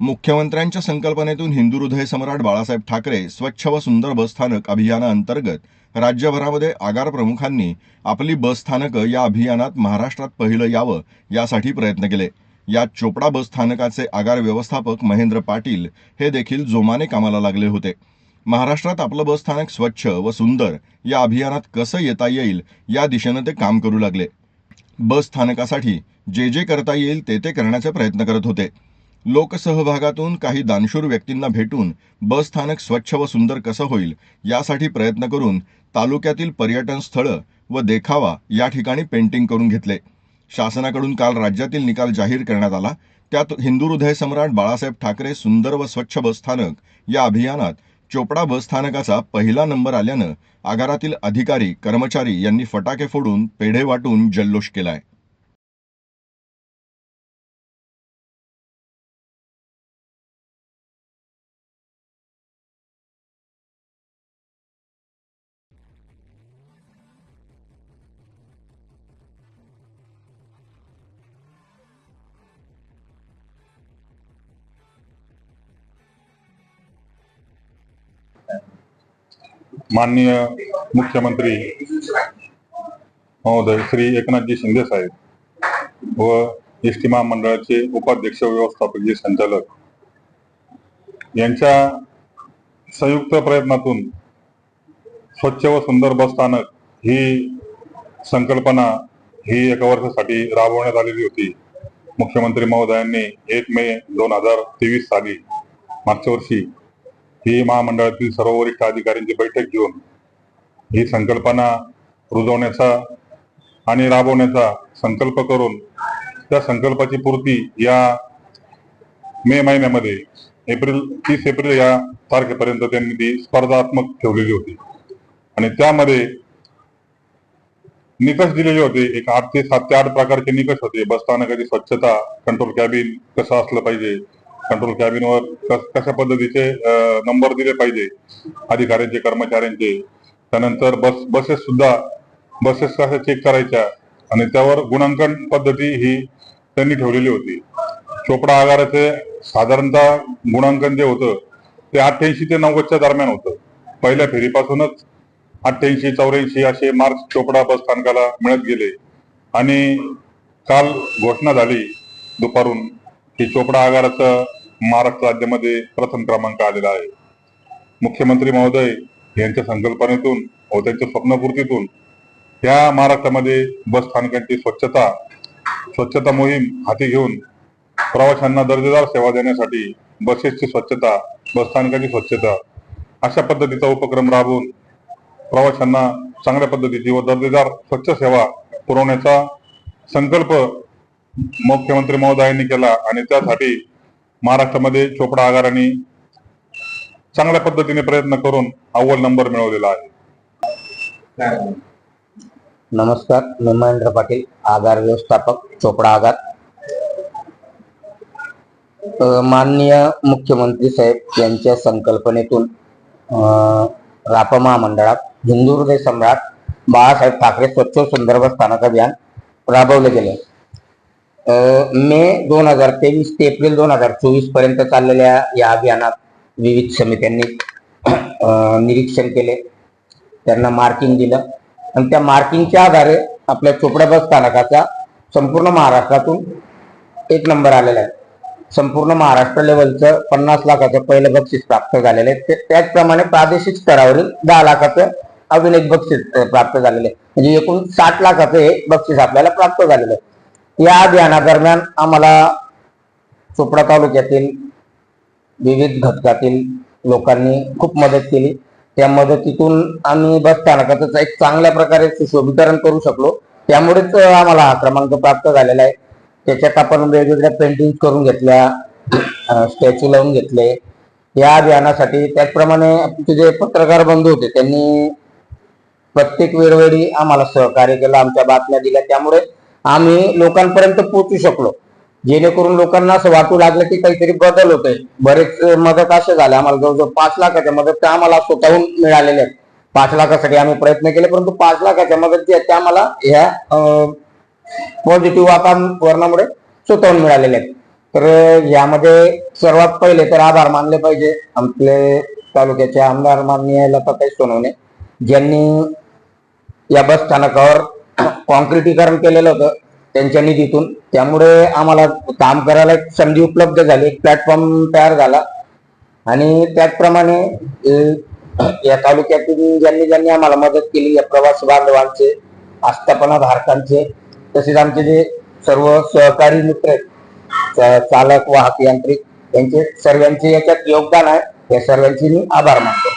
मुख्यमंत्र्यांच्या संकल्पनेतून हिंदू हृदय सम्राट बाळासाहेब ठाकरे स्वच्छ व सुंदर बसस्थानक अभियानाअंतर्गत राज्यभरामध्ये आगार प्रमुखांनी आपली बसस्थानकं या अभियानात महाराष्ट्रात पहिलं यावं यासाठी प्रयत्न केले. यात चोपडा बसस्थानकाचे आगार व्यवस्थापक महेंद्र पाटील हे देखील जोमाने कामाला लागले होते. महाराष्ट्रात आपलं बसस्थानक स्वच्छ व सुंदर या अभियानात कसं येता येईल या दिशेनं ते काम करू लागले. बस स्थानकासाठी जे जे करता येईल ते ते करण्याचे प्रयत्न करत होते. लोकसहभागातून काही दानशूर व्यक्तींना भेटून बस स्थानक स्वच्छ व सुंदर कसं होईल यासाठी प्रयत्न करून तालुक्यातील पर्यटन स्थळं व देखावा या ठिकाणी पेंटिंग करून घेतले. शासनाकडून काल राज्यातील निकाल जाहीर करण्यात आला. त्यात हिंदू हृदय सम्राट बाळासाहेब ठाकरे सुंदर व स्वच्छ बसस्थानक या अभियानात चोपडा बसस्थानकाचा पहिला नंबर आल्यानं आगारातील अधिकारी कर्मचारी यांनी फटाके फोडून पेढे वाटून जल्लोष केलाय. माननीय मुख्यमंत्री महोदय श्री एकनाथजी शिंदे साहेब व एस टी महामंडळाचे उपाध्यक्ष व्यवस्थापकीय संचालक यांच्या संयुक्त प्रयत्नातून स्वच्छ व सुंदर बस स्थानक ही संकल्पना ही एका वर्षासाठी राबवण्यात आलेली होती. मुख्यमंत्री महोदयांनी एक मे दोन हजार तेवीस साली मागच्या वर्षी ही महामंडळातील सर्व वरिष्ठ अधिकाऱ्यांची बैठक घेऊन ही संकल्पना रुजवण्याचा आणि राबवण्याचा संकल्प करून त्या संकल्पाची पूर्ती या मे महिन्यामध्ये एप्रिल तीस एप्रिल या तारखेपर्यंत त्यांनी ती स्पर्धात्मक ठेवलेली होती. आणि त्यामध्ये निकष दिलेले होते. एक आठ ते सात ते आठ प्रकारचे निकष होते. बसस्थानकाची स्वच्छता कंट्रोल कॅबिन कसं असलं पाहिजे कंट्रोल कॅबिनवर कस कशा पद्धतीचे नंबर दिले पाहिजे अधिकाऱ्यांचे कर्मचाऱ्यांचे. त्यानंतर बस बसेस सुद्धा बसेस कशा चेक करायच्या आणि त्यावर गुणांकन पद्धती ही त्यांनी ठेवलेली होती. चोपडा आगाराचे साधारणतः गुणांकन जे होतं ते अठ्ठ्याऐंशी ते नव्वदच्या दरम्यान होतं. पहिल्या फेरीपासूनच अठ्ठ्याऐंशी चौऱ्याऐंशी असे मार्क्स चोपडा बस स्थानकाला मिळत गेले. आणि काल घोषणा झाली दुपारून की चोपडा आगाराचं महाराष्ट्र राज्यामध्ये प्रथम क्रमांक आलेला आहे. मुख्यमंत्री महोदय यांच्या संकल्पनेतून व त्यांच्या स्वप्नपूर्तीतून या महाराष्ट्रामध्ये बस स्थानकांची स्वच्छता स्वच्छता मोहीम हाती घेऊन प्रवाशांना दर्जेदार सेवा देण्यासाठी बसेसची स्वच्छता बसस्थानकाची स्वच्छता अशा पद्धतीचा उपक्रम राबवून प्रवाशांना चांगल्या पद्धतीची व दर्जेदार स्वच्छ सेवा पुरवण्याचा संकल्प मुख्यमंत्री महोदयांनी केला आणि त्यासाठी महाराष्ट्रामध्ये चोपडा आगाराने चांगल्या पद्धतीने प्रयत्न करून अव्वल नंबर मिळवलेला आहे. नमस्कार मी महेंद्र पाटील आगार व्यवस्थापक चोपडा आगार. माननीय मुख्यमंत्री साहेब यांच्या संकल्पनेतून अ, रापा महामंडळात हिंदू हृदय सम्राट बाळासाहेब ठाकरे स्वच्छ संदर्भ स्थानक अभियान राबवले गेले. मे दोन हजार तेवीस ते एप्रिल दोन हजार चोवीसपर्यंत चाललेल्या या अभियानात विविध समित्यांनी निरीक्षण केले. त्यांना मार्किंग दिलं. आणि त्या मार्किंगच्या आधारे आपल्या चोपडा बस स्थानकाचा संपूर्ण महाराष्ट्रातून एक नंबर आलेला आहे. संपूर्ण महाराष्ट्र लेवलचं पन्नास लाखाचं पहिलं बक्षीस प्राप्त झालेलं आहे. ते- त्याचप्रमाणे प्रादेशिक स्तरावरील दहा लाखाचं अजून एक बक्षीस प्राप्त झालेलं आहे. म्हणजे एकूण साठ लाखाचं हे बक्षीस आपल्याला प्राप्त झालेलं आहे. या अभियानादरम्यान आम्हाला चोपडा तालुक्यातील विविध घटकातील लोकांनी खूप मदत केली. त्या मदतीतून आम्ही बस स्थानकाचं एक चांगल्या प्रकारे सुशोभीकरण करू शकलो. त्यामुळेच आम्हाला हा क्रमांक प्राप्त झालेला आहे. त्याच्यात आपण वेगवेगळ्या पेंटिंग करून घेतल्या स्टॅच्यू लावून घेतले. या अभियानासाठी त्याचप्रमाणे जे पत्रकार बंधू होते त्यांनी प्रत्येक वेळोवेळी आम्हाला सहकार्य केलं आमच्या बातम्या दिल्या. त्यामुळे आम्ही लोकांपर्यंत पोहोचू शकलो. जेणेकरून लोकांना असं वाटू लागलं की काहीतरी बदल होतोय. बरेच मदत असे झाले आम्हाला. जवळजवळ पाच लाखाच्या मदत त्या आम्हाला स्वतःहून मिळालेल्या आहेत. पाच लाखासाठी आम्ही प्रयत्न केले परंतु पाच लाखाच्या मदत जी त्या आम्हाला ह्या पॉझिटिव्ह वातावरणामुळे स्वतःहून मिळालेल्या आहेत. तर यामध्ये सर्वात पहिले तर आभार मानले पाहिजे. आपले तालुक्याचे आमदार माननीय लताताई सोनवणे ज्यांनी या बस स्थानकावर कॉन्क्रिटीकरण केलेलं होतं त्यांच्या निधीतून. त्यामुळे आम्हाला काम करायला एक संधी उपलब्ध झाली एक प्लॅटफॉर्म तयार झाला. आणि त्याचप्रमाणे या तालुक्यातील ज्यांनी ज्यांनी आम्हाला मदत केली या प्रवास बांधवांचे आस्थापना धारकांचे तसेच आमचे जे सर्व सहकारी मित्र आहेत चालक वाहक यांत्रिक यांचे सर्वांचे याच्यात योगदान आहे. या सर्वांचे मी आभार मानतो.